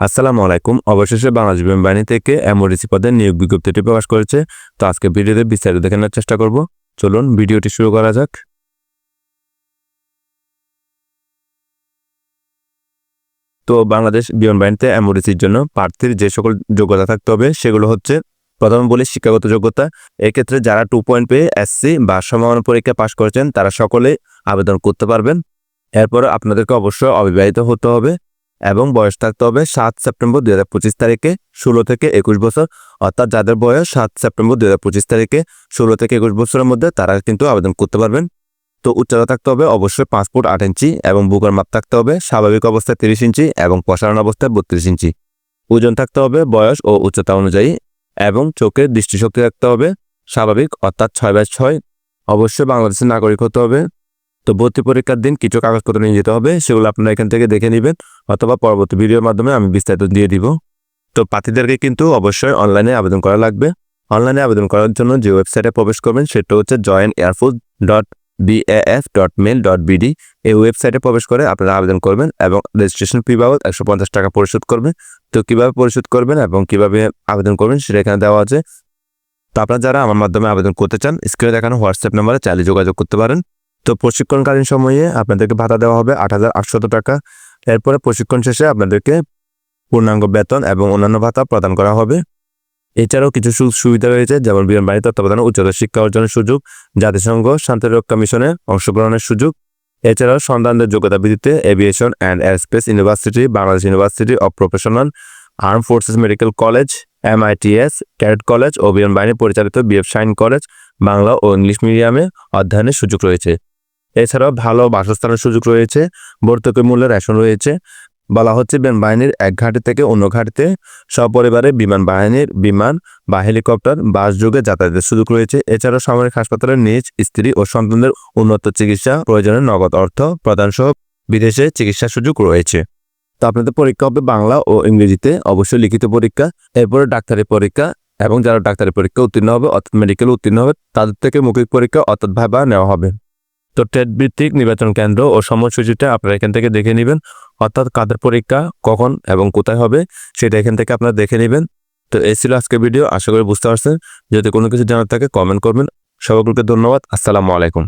আসসালামু আলাইকুম। অবশেষে বাংলাদেশ বিমান বাহিনী থেকে এমওডিসি পদে নিয়োগ বিজ্ঞপ্তিটি প্রকাশ করেছে। তো আজকে ভিডিওতে বিস্তারিত দেখানোর চেষ্টা করব। চলুন, ভিডিওটি শুরু করা যাক। তো বাংলাদেশ বিমান বাহিনীতে এমওডিসির জন্য প্রার্থীর যে সকল যোগ্যতা থাকতে হবে, সেগুলো হচ্ছে, প্রথমে বলি, শিক্ষাগত যোগ্যতা। এক্ষেত্রে যারা টু পয়েন্ট পেয়ে এসসি বা সমাপন পরীক্ষা পাশ করেছেন, তারা সকলে আবেদন করতে পারবেন। এরপর আপনাদেরকে অবশ্যই অবিবাহিত হতে হবে। এবং বয়স থাকতে হবে সাত সেপ্টেম্বর দুই হাজার পঁচিশ তারিখে, ষোলো থেকে একুশ বছর। অর্থাৎ যাদের বয়স সাত সেপ্টেম্বর দুই হাজার পঁচিশ তারিখে, ষোলো থেকে একুশ বছরের মধ্যে তারা কিন্তু আবেদন করতে পারবেন। তো উচ্চতা থাকতে হবে অবশ্যই পাঁচ ফুট আট ইঞ্চি এবং বুকের মাপ থাকতে হবে স্বাভাবিক অবস্থায় তিরিশ ইঞ্চি এবং প্রসারণ অবস্থায় বত্রিশ ইঞ্চি। ওজন থাকতে হবে বয়স ও উচ্চতা অনুযায়ী এবং চোখের দৃষ্টিশক্তি থাকতে হবে স্বাভাবিক, অর্থাৎ ছয় বাই ছয়। অবশ্যই বাংলাদেশের নাগরিক হতে হবে। তো ভর্তি পরীক্ষার দিন কিছু কাগজপত্র নিয়ে যেতে হবে, সেগুলো আপনারা এখান থেকে দেখে নেবেন অথবা পরবর্তী ভিডিওর মাধ্যমে আমি বিস্তারিত দিয়ে দিব। তো প্রার্থীদেরকে কিন্তু অবশ্যই অনলাইনে আবেদন করা লাগবে। অনলাইনে আবেদন করার জন্য যে ওয়েবসাইটে প্রবেশ করবেন, সেটা হচ্ছে join airforce dot BAF dot mail dot BD এই ওয়েবসাইটে প্রবেশ করে আপনারা আবেদন করবেন এবং রেজিস্ট্রেশন ফি বাবদ একশো পঞ্চাশ টাকা পরিশোধ করবেন। তো কীভাবে পরিশোধ করবেন এবং কীভাবে আবেদন করবেন সেটা এখানে দেওয়া আছে। তো আপনারা যারা আমার মাধ্যমে আবেদন করতে চান স্ক্রিনে দেখানো হোয়াটসঅ্যাপ নাম্বারে চাইলে যোগাযোগ করতে পারেন। তো প্রশিক্ষণকালীন সময়ে আপনাদেরকে ভাতা দেওয়া হবে আট হাজার আটশত টাকা। এরপরে প্রশিক্ষণ শেষে আপনাদেরকে পূর্ণাঙ্গ বেতন এবং অন্যান্য ভাতা প্রদান করা হবে। এছাড়াও কিছু সুযোগ সুবিধা রয়েছে, যেমন বিমান বাহিনী তত্ত্বাবধানে উচ্চতর শিক্ষা অর্জনের সুযোগ, জাতিসংঘ শান্তিরক্ষা মিশনে অংশগ্রহণের সুযোগ। এছাড়াও সন্তানদের যোগ্যতা ভিত্তিতে aviation and airspace university, Bangladesh university of professional arm forces medical college, MITS, cadet college ও বিমান বাহিনী পরিচালিত বিএফ সাইন কলেজ, বাংলা ও ইংলিশ মিডিয়ামে অধ্যয়নের সুযোগ রয়েছে। এছাড়াও ভালো বাসস্থানের সুযোগ রয়েছে, ভর্তুকি মূল্যের রেশন রয়েছে। বলা হচ্ছে বিমান বাহিনীর এক ঘাঁটি থেকে অন্য ঘাঁটিতে সপরিবারে বিমান বাহিনীর বিমান বা হেলিকপ্টার, বাস যোগে যাতায়াতের সুযোগ রয়েছে। এছাড়াও সামরিক হাসপাতালের নিজ স্ত্রী ও সন্তানদের উন্নত চিকিৎসা, প্রয়োজনে নগদ অর্থ প্রদান সহ বিদেশে চিকিৎসার সুযোগ রয়েছে। তো আপনাদের পরীক্ষা হবে বাংলা ও ইংরেজিতে, অবশ্যই লিখিত পরীক্ষা, এরপরে ডাক্তারি পরীক্ষা, এবং যারা ডাক্তারি পরীক্ষা উত্তীর্ণ হবে অর্থাৎ মেডিকেল উত্তীর্ণ হবে, তাদের থেকে মৌখিক পরীক্ষা অর্থাৎ ভাইবা নেওয়া হবে। তো টেট ভিত্তিক নির্বাচন কেন্দ্র ও সময়সূচিটা আপনারা এখান থেকে দেখে নেবেন। অর্থাৎ কাদের পরীক্ষা, কখন এবং কোথায় হবে, সেটা এখান থেকে আপনারা দেখে নেবেন। তো এই ছিল আজকের ভিডিও, আশা করি বুঝতে পারছেন। যদি কোনো কিছু জানার থাকে কমেন্ট করবেন। সকলকে ধন্যবাদ। আসসালামু আলাইকুম।